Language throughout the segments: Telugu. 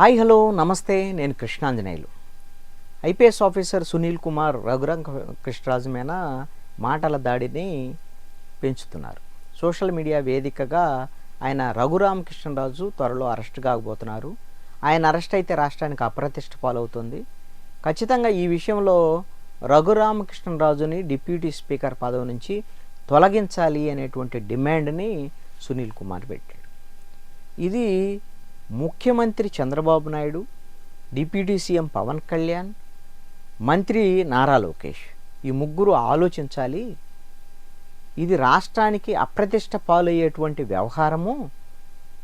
హాయ్ హలో నమస్తే నేను కృష్ణాంజనేయులు. ఐపీఎస్ ఆఫీసర్ సునీల్ కుమార్ రఘురాం కృష్ణరాజు మీద మాటల దాడిని పెంచుతున్నారు. సోషల్ మీడియా వేదికగా ఆయన రఘురామ కృష్ణరాజు త్వరలో అరెస్ట్ కాకపోతున్నారు. ఆయన అరెస్ట్ అయితే రాష్ట్రానికి అప్రతిష్ట పాలవుతుంది. ఖచ్చితంగా ఈ విషయంలో రఘురామ కృష్ణరాజుని డిప్యూటీ స్పీకర్ పదవి నుంచి తొలగించాలి అనేటువంటి డిమాండ్ని సునీల్ కుమార్ పెట్టాడు. ఇది ముఖ్యమంత్రి చంద్రబాబు నాయుడు డిప్యూటీ సీఎం పవన్ కళ్యాణ్ మంత్రి నారా లోకేష్. ఈ ముగ్గురు ఆలోచించాలి. ఇది రాష్ట్రానికి అప్రతిష్ట పాలయ్యేటువంటి వ్యవహారము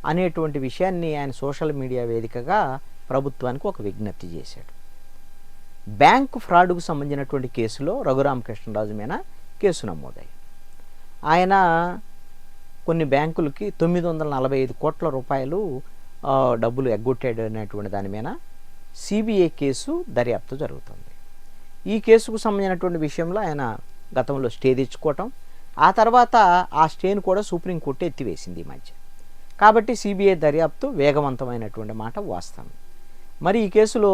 అనేటువంటి విషయాన్ని ఆయన సోషల్ మీడియా వేదికగా ప్రభుత్వానికి ఒక విజ్ఞప్తి చేశాడు. బ్యాంకు ఫ్రాడ్కు సంబంధించినటువంటి కేసులో రఘురామకృష్ణరాజు మీద కేసు నమోదాయి ఆయన కొన్ని బ్యాంకులకి తొమ్మిది వందల నలభై ఐదు కోట్ల రూపాయలు డబ్బులు ఎగ్గొట్టాడు అనేటువంటి దాని మీద సిబిఐ కేసు దర్యాప్తు జరుగుతుంది. ఈ కేసుకు సంబంధించినటువంటి విషయంలో ఆయన గతంలో స్టే తెచ్చుకోవటం ఆ తర్వాత ఆ స్టేను కూడా సుప్రీంకోర్టు ఎత్తివేసింది ఈ మధ్య. కాబట్టి సిబిఐ దర్యాప్తు వేగవంతమైనటువంటి మాట వాస్తవం. మరి ఈ కేసులో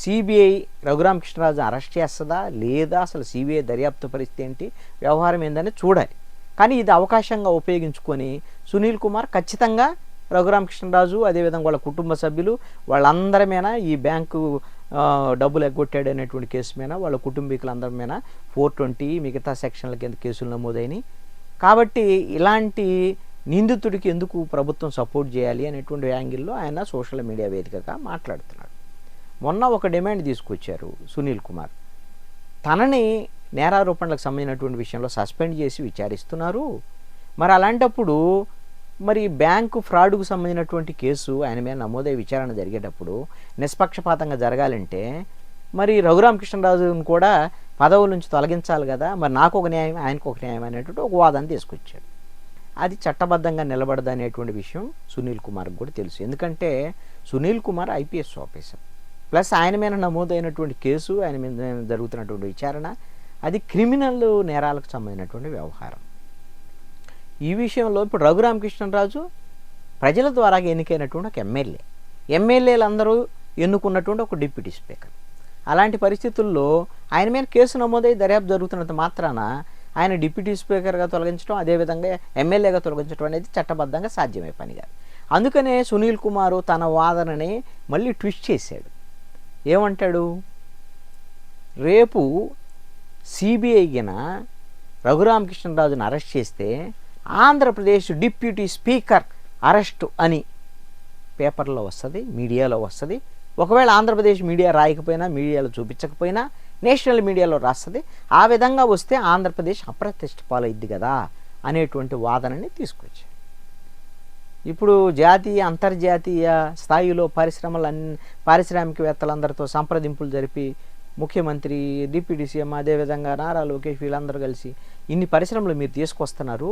సిబిఐ రఘురామకృష్ణరాజు అరెస్ట్ చేస్తుందా లేదా అసలు సిబిఐ దర్యాప్తు పరిస్థితి ఏంటి వ్యవహారం ఏందని చూడాలి. కానీ ఇది అవకాశంగా ఉపయోగించుకొని సునీల్ కుమార్ ఖచ్చితంగా రఘురామకృష్ణరాజు అదేవిధంగా వాళ్ళ కుటుంబ సభ్యులు వాళ్ళందరి మీద ఈ బ్యాంకు డబ్బులు ఎగ్గొట్టాడు అనేటువంటి కేసు మీద వాళ్ళ కుటుంబీకులందరి మీద ఫోర్ ట్వంటీ మిగతా సెక్షన్ల కింద కేసులు నమోదైనవి కాబట్టి ఇలాంటి నిందితుడికి ఎందుకు ప్రభుత్వం సపోర్ట్ చేయాలి అనేటువంటి యాంగిల్లో ఆయన సోషల్ మీడియా వేదికగా మాట్లాడుతున్నాడు. మొన్న ఒక డిమాండ్ తీసుకొచ్చారు సునీల్ కుమార్. తనని నేరారోపణలకు సంబంధించినటువంటి విషయంలో సస్పెండ్ చేసి విచారిస్తున్నారు. మరి అలాంటప్పుడు మరి బ్యాంకు ఫ్రాడ్కు సంబంధించినటువంటి కేసు ఆయన మీద నమోదయ్యే విచారణ జరిగేటప్పుడు నిష్పక్షపాతంగా జరగాలంటే మరి రఘురామకృష్ణరాజును కూడా పదవుల నుంచి తొలగించాలి కదా మరి నాకు ఒక న్యాయం ఆయనకు ఒక న్యాయం అనేటువంటి ఒక వాదన తీసుకొచ్చాడు. అది చట్టబద్ధంగా నిలబడదు అనేటువంటి విషయం సునీల్ కుమార్కి కూడా తెలుసు. ఎందుకంటే Sunil Kumar IPS officer. Plus ఆయన మీద నమోదైనటువంటి కేసు ఆయన మీద జరుగుతున్నటువంటి విచారణ అది క్రిమినల్ నేరాలకు సంబంధించినటువంటి వ్యవహారం. ఈ విషయంలో ఇప్పుడు రఘురామకృష్ణరాజు ప్రజల ద్వారా ఎన్నికైనటువంటి ఒక ఎమ్మెల్యే. ఎమ్మెల్యేలు అందరూ ఎన్నుకున్నటువంటి ఒక డిప్యూటీ స్పీకర్. అలాంటి పరిస్థితుల్లో ఆయన మీద కేసు నమోదై దర్యాప్తు జరుగుతున్నంత మాత్రాన ఆయన డిప్యూటీ స్పీకర్గా తొలగించడం అదేవిధంగా ఎమ్మెల్యేగా తొలగించడం అనేది చట్టబద్ధంగా సాధ్యమే పని కాదు అందుకనే సునీల్ కుమారు తన వాదనని మళ్ళీ ట్విస్ట్ చేశాడు. ఏమంటాడు? రేపు సిబిఐ గిన రఘురామకృష్ణరాజును అరెస్ట్ చేస్తే ఆంధ్రప్రదేశ్ డిప్యూటీ స్పీకర్ అరెస్టు అని పేపర్లో వస్తుంది మీడియాలో వస్తుంది. ఒకవేళ ఆంధ్రప్రదేశ్ మీడియా రాయకపోయినా మీడియాలో చూపించకపోయినా నేషనల్ మీడియాలో రాస్తుంది. ఆ విధంగా వస్తే ఆంధ్రప్రదేశ్ అప్రతిష్ట పాలైద్ది కదా అనేటువంటి వాదనని తీసుకొచ్చారు. ఇప్పుడు జాతీయ అంతర్జాతీయ స్థాయిలో పరిశ్రమలు అన్ని పారిశ్రామికవేత్తలందరితో సంప్రదింపులు జరిపి ముఖ్యమంత్రి డిప్యూటీ సీఎం అదేవిధంగా నారా లోకేష్ వీళ్ళందరూ కలిసి ఇన్ని పరిశ్రమలు మీరు తీసుకొస్తున్నారు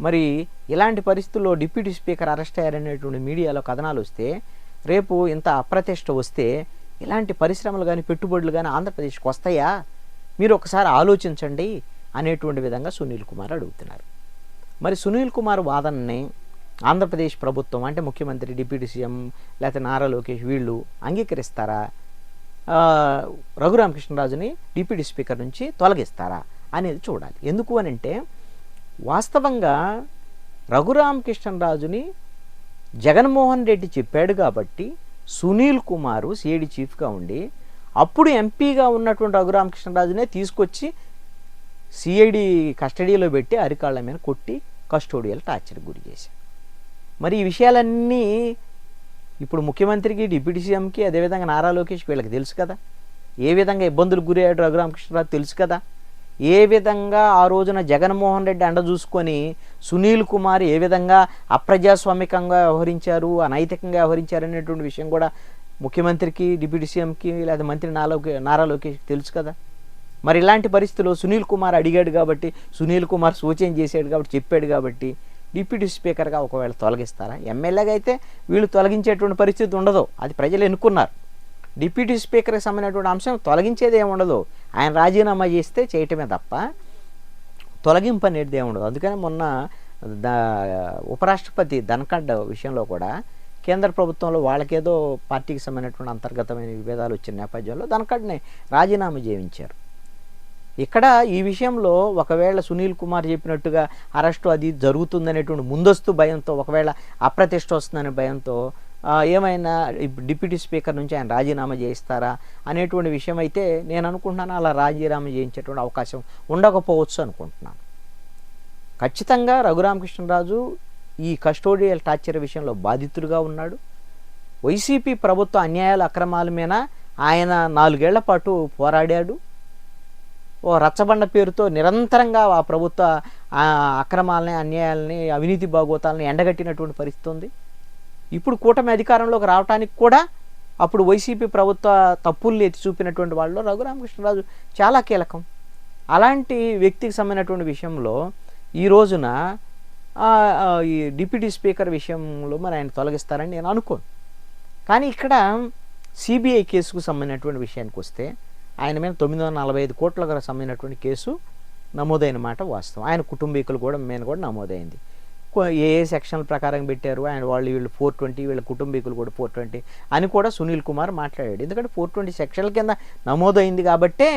మరి ఇలాంటి పరిస్థితుల్లో డిప్యూటీ స్పీకర్ అరెస్ట్ అయ్యారనేటువంటి మీడియాలో కథనాలు వస్తే రేపు ఇంత అప్రతిష్ట వస్తే ఇలాంటి పరిశ్రమలు కానీ పెట్టుబడులు కానీ ఆంధ్రప్రదేశ్కి వస్తాయా? మీరు ఒకసారి ఆలోచించండి అనేటువంటి విధంగా సునీల్ కుమార్ అడుగుతున్నారు. మరి సునీల్ కుమార్ వాదనని ఆంధ్రప్రదేశ్ ప్రభుత్వం అంటే ముఖ్యమంత్రి డిప్యూటీ సీఎం లేకపోతే నారా లోకేష్ వీళ్ళు అంగీకరిస్తారా? రఘురామకృష్ణరాజుని డిప్యూటీ స్పీకర్ నుంచి తొలగిస్తారా అనేది చూడాలి. ఎందుకు అని అంటే వాస్తవంగా రఘురామకృష్ణరాజుని జగన్మోహన్ రెడ్డి చెప్పాడు కాబట్టి సునీల్ కుమారు సిఐడి చీఫ్గా ఉండి అప్పుడు ఎంపీగా ఉన్నటువంటి రఘురామకృష్ణరాజునే తీసుకొచ్చి సిఐడి కస్టడీలో పెట్టి అరికాళ్ళ మీద కొట్టి కస్టోడియల్ టార్చర్కి గురి చేశారు మరి ఈ విషయాలన్నీ ఇప్పుడు ముఖ్యమంత్రికి డిప్యూటీ సీఎంకి అదేవిధంగా నారా లోకేష్కి వీళ్ళకి తెలుసు కదా? ఏ విధంగా ఇబ్బందులకు గురయ్యాడు రఘురామకృష్ణరాజు తెలుసు కదా? ఏ విధంగా ఆ రోజున జగన్మోహన్ రెడ్డి అండ చూసుకొని సునీల్ కుమార్ ఏ విధంగా అప్రజాస్వామికంగా వ్యవహరించారు అనైతికంగా వ్యవహరించారు అనేటువంటి విషయం కూడా ముఖ్యమంత్రికి డిప్యూటీ సీఎంకి లేదా మంత్రి నాలోకి నారా లోకేష్కి తెలుసు కదా? మరి ఇలాంటి పరిస్థితుల్లో సునీల్ కుమార్ అడిగాడు కాబట్టి సునీల్ కుమార్ సూచన చేశాడు కాబట్టి చెప్పాడు కాబట్టి డిప్యూటీ స్పీకర్గా ఒకవేళ తొలగిస్తారా? ఎమ్మెల్యేగా అయితే వీళ్ళు తొలగించేటువంటి పరిస్థితి ఉండదు. అది ప్రజలు ఎన్నుకున్నారు. డిప్యూటీ స్పీకర్కి సంబంధించినటువంటి అంశం తొలగించేది ఏముండదు. ఉండదు ఆయన రాజీనామా చేస్తే చేయటమే తప్ప తొలగింపు అనేది ఏముండదు. అందుకని మొన్న దా ఉపరాష్ట్రపతి ధనఖడ్ విషయంలో కూడా కేంద్ర ప్రభుత్వంలో వాళ్ళకేదో పార్టీకి సంబంధించినటువంటి అంతర్గతమైన విభేదాలు వచ్చిన నేపథ్యంలో దానికడనే రాజీనామా చేయించారు. ఇక్కడ ఈ విషయంలో ఒకవేళ సునీల్ కుమార్ చెప్పినట్టుగా అరెస్టు అది జరుగుతుందనేటువంటి ముందస్తు భయంతో ఒకవేళ అప్రతిష్ట వస్తుందనే భయంతో ఏమైనా డిప్యూటీ స్పీకర్ నుంచి ఆయన రాజీనామా చేయిస్తారా అనేటువంటి విషయం అయితే నేను అనుకుంటున్నాను అలా రాజీనామా చేయించేటువంటి అవకాశం ఉండకపోవచ్చు అనుకుంటున్నాను. ఖచ్చితంగా రఘురామకృష్ణరాజు ఈ కస్టోడియల్ టార్చర్ విషయంలో బాధితుడిగా ఉన్నాడు. వైసీపీ ప్రభుత్వ అన్యాయాల అక్రమాల మీద ఆయన నాలుగేళ్ళ పాటు పోరాడాడు. ఓ రచ్చబండ పేరుతో నిరంతరంగా ఆ ప్రభుత్వ అక్రమాలని అన్యాయాలని అవినీతి భాగోతాలని ఎండగట్టినటువంటి పరిస్థితి ఉంది. ఇప్పుడు కూటమి అధికారంలోకి రావడానికి కూడా అప్పుడు వైసీపీ ప్రభుత్వ తప్పుల్ని ఎత్తి చూపినటువంటి వాళ్ళు రఘురామకృష్ణరాజు చాలా కీలకం. అలాంటి వ్యక్తికి సంబంధించినటువంటి విషయంలో ఈ రోజున ఈ డిప్యూటీ స్పీకర్ విషయంలో మరి ఆయన తొలగిస్తారని నేను అనుకోను. కానీ ఇక్కడ సిబిఐ కేసుకు సంబంధించినటువంటి విషయానికి వస్తే ఆయన మీద తొమ్మిది వందల నలభై ఐదు కోట్లకు సంబంధించినటువంటి కేసు నమోదైన మాట వాస్తవం. ఆయన కుటుంబీకులు కూడా మీద కూడా నమోదైంది. ఏ ఏ సెక్షన్ ప్రకారం పెట్టారు ఆయన వాళ్ళు వీళ్ళు ఫోర్ ట్వంటీ వీళ్ళ కుటుంబీకులు కూడా ఫోర్ ట్వంటీ అని కూడా సునీల్ కుమార్ మాట్లాడాడు. ఎందుకంటే ఫోర్ ట్వంటీ సెక్షన్ల కింద నమోదైంది కాబట్టే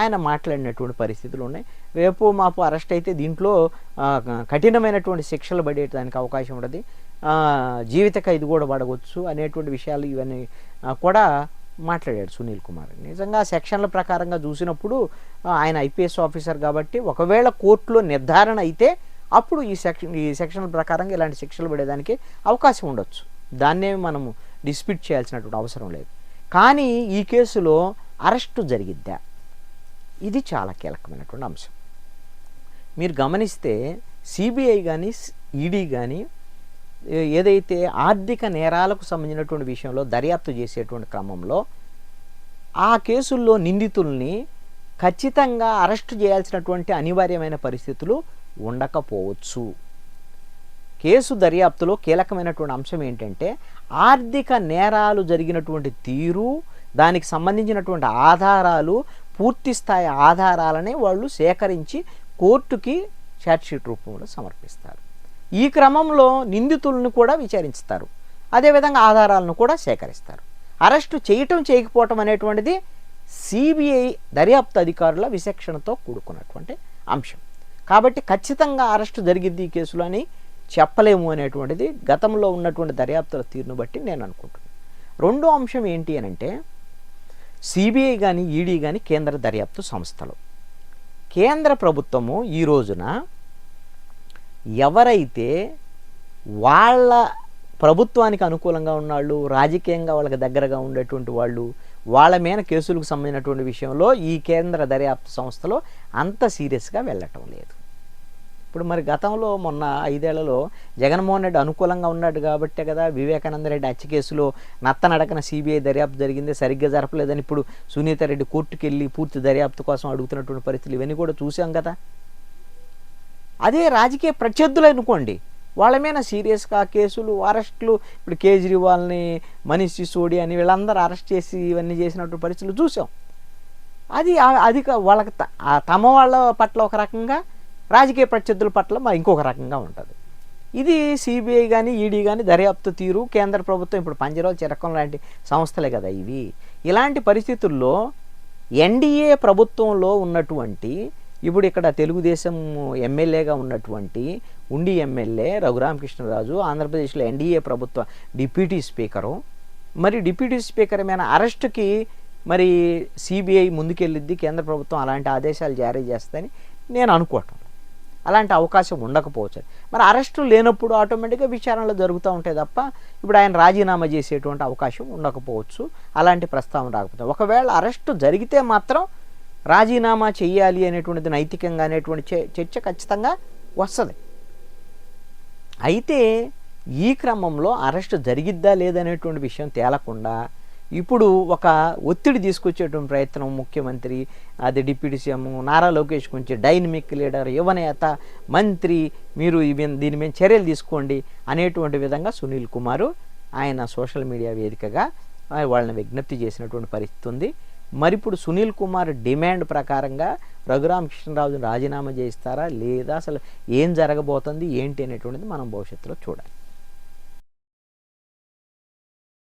ఆయన మాట్లాడినటువంటి పరిస్థితులు ఉన్నాయి. రేపు మాపు అరెస్ట్ అయితే దీంట్లో కఠినమైనటువంటి శిక్షలు పడేటానికి అవకాశం ఉంటుంది జీవిత ఖైదు కూడా పడవచ్చు అనేటువంటి విషయాలు ఇవన్నీ కూడా మాట్లాడాడు సునీల్ కుమార్. నిజంగా సెక్షన్ల ప్రకారంగా చూసినప్పుడు ఆయన ఐపీఎస్ ఆఫీసర్ కాబట్టి ఒకవేళ కోర్టులో నిర్ధారణ అయితే అప్పుడు ఈ సెక్షన్ ఈ సెక్షన్ల ప్రకారంగా ఇలాంటి శిక్షలు పడేదానికి అవకాశం ఉండొచ్చు. దాన్నే మనము డిస్ప్యూట్ చేయాల్సినటువంటి అవసరం లేదు. కానీ ఈ కేసులో అరెస్టు జరిగిద్దా? ఇది చాలా కీలకమైనటువంటి అంశం. మీరు గమనిస్తే సిబిఐ కానీ ఈడీ కానీ ఏదైతే ఆర్థిక నేరాలకు సంబంధించినటువంటి విషయంలో దర్యాప్తు చేసేటువంటి క్రమంలో ఆ కేసుల్లో నిందితుల్ని ఖచ్చితంగా అరెస్టు చేయాల్సినటువంటి అనివార్యమైన పరిస్థితులు ఉండకపోవచ్చు. కేసు దర్యాప్తులో కీలకమైనటువంటి అంశం ఏంటంటే ఆర్థిక నేరాలు జరిగినటువంటి తీరు దానికి సంబంధించినటువంటి ఆధారాలు పూర్తి స్థాయి ఆధారాలనే వాళ్ళు సేకరించి కోర్టుకి షీట్ రూపంలో సమర్పిస్తారు. ఈ క్రమంలో నిందితులను కూడా విచారిస్తారు. అదేవిధంగా ఆధారాలను కూడా సేకరిస్తారు. అరెస్టు చేయటం చేయకపోవటం అనేటువంటిది సిబిఐ దర్యాప్తు అధికారుల విచక్షణతో కూడుకున్నటువంటి అంశం. కాబట్టి ఖచ్చితంగా అరెస్టు జరిగింది ఈ కేసులో అని చెప్పలేము అనేటువంటిది గతంలో ఉన్నటువంటి దర్యాప్తుల తీరును బట్టి నేను అనుకుంటున్నాను. రెండో అంశం ఏంటి అని అంటే సిబిఐ కానీ ఈడీ కానీ కేంద్ర దర్యాప్తు సంస్థలు. కేంద్ర ప్రభుత్వము ఈ రోజున ఎవరైతే వాళ్ళ ప్రభుత్వానికి అనుకూలంగా ఉన్నాళ్ళు రాజకీయంగా వాళ్ళకి దగ్గరగా ఉండేటువంటి వాళ్ళు వాళ్ళ మీద కేసులకు సంబంధించినటువంటి విషయంలో ఈ కేంద్ర దర్యాప్తు సంస్థలో అంత సీరియస్గా వెళ్ళటం లేదు. ఇప్పుడు మరి గతంలో మొన్న ఐదేళ్ళలో జగన్మోహన్ రెడ్డి అనుకూలంగా ఉన్నాడు కాబట్టే కదా వివేకానంద రెడ్డి హత్య కేసులో నత్తనడకన సిబిఐ దర్యాప్తు జరిగింది సరిగ్గా జరపలేదని ఇప్పుడు సునీత రెడ్డి కోర్టుకు వెళ్ళి పూర్తి దర్యాప్తు కోసం అడుగుతున్నటువంటి పరిస్థితులు ఇవన్నీ కూడా చూసాం కదా. అదే రాజకీయ ప్రత్యర్థులు అనుకోండి వాళ్ళ మీద సీరియస్గా కేసులు అరెస్టులు ఇప్పుడు కేజ్రీవాల్ని మనీష్ సిసోడి అని వీళ్ళందరూ అరెస్ట్ చేసి ఇవన్నీ చేసినటువంటి పరిస్థితులు చూసాం. అది అది వాళ్ళకి తమ వాళ్ళ పట్ల ఒక రకంగా రాజకీయ ప్రత్యర్థుల పట్ల మరి ఇంకొక రకంగా ఉంటుంది. ఇది సిబిఐ కానీ ఈడీ కానీ దర్యాప్తు తీరు కేంద్ర ప్రభుత్వం ఇప్పుడు పంజరాలు చిరకం లాంటి సంస్థలే కదా ఇవి. ఇలాంటి పరిస్థితుల్లో ఎన్డీఏ ప్రభుత్వంలో ఉన్నటువంటి ఇప్పుడు ఇక్కడ తెలుగుదేశం ఎమ్మెల్యేగా ఉన్నటువంటి ఉండి ఎమ్మెల్యే రఘురామకృష్ణరాజు ఆంధ్రప్రదేశ్లో ఎన్డీఏ ప్రభుత్వ డిప్యూటీ స్పీకరు. మరి డిప్యూటీ స్పీకర్ మీద అరెస్టుకి మరి సిబిఐ ముందుకెళ్ళిద్ది కేంద్ర ప్రభుత్వం అలాంటి ఆదేశాలు జారీ చేస్తుందని నేను అనుకోవటం. అలాంటి అవకాశం ఉండకపోవచ్చు. మరి అరెస్టు లేనప్పుడు ఆటోమేటిక్గా విచారణలు జరుగుతూ ఉంటాయి తప్ప ఇప్పుడు ఆయన రాజీనామా చేసేటువంటి అవకాశం ఉండకపోవచ్చు. అలాంటి ప్రస్తావన రాకపోతే ఒకవేళ అరెస్టు జరిగితే మాత్రం రాజీనామా చేయాలి అనేటువంటిది నైతికంగా అనేటువంటి చే- చర్చ ఖచ్చితంగా వస్తుంది. అయితే ఈ క్రమంలో అరెస్ట్ జరిగిద్దా లేదనేటువంటి విషయం తేలకుండా ఇప్పుడు ఒక ఒత్తిడి తీసుకొచ్చేటువంటి ప్రయత్నం ముఖ్యమంత్రి అది డిప్యూటీ సీఎం నారా లోకేష్ గురించి డైనమిక్ లీడర్ యువనేత మంత్రి మీరు దీని మీద చర్యలు తీసుకోండి అనేటువంటి విధంగా సునీల్ కుమారు ఆయన సోషల్ మీడియా వేదికగా వాళ్ళని విజ్ఞప్తి చేసినటువంటి పరిస్థితి ఉంది. మరి ఇప్పుడు సునీల్ కుమార్ డిమాండ్ ప్రకారంగా రఘురామ కృష్ణరాజును రాజీనామా చేయిస్తారా? లేదా అసలు ఏం జరగబోతుంది? ఏంటి అనేటువంటిది మనం భవిష్యత్తులో చూడాలి.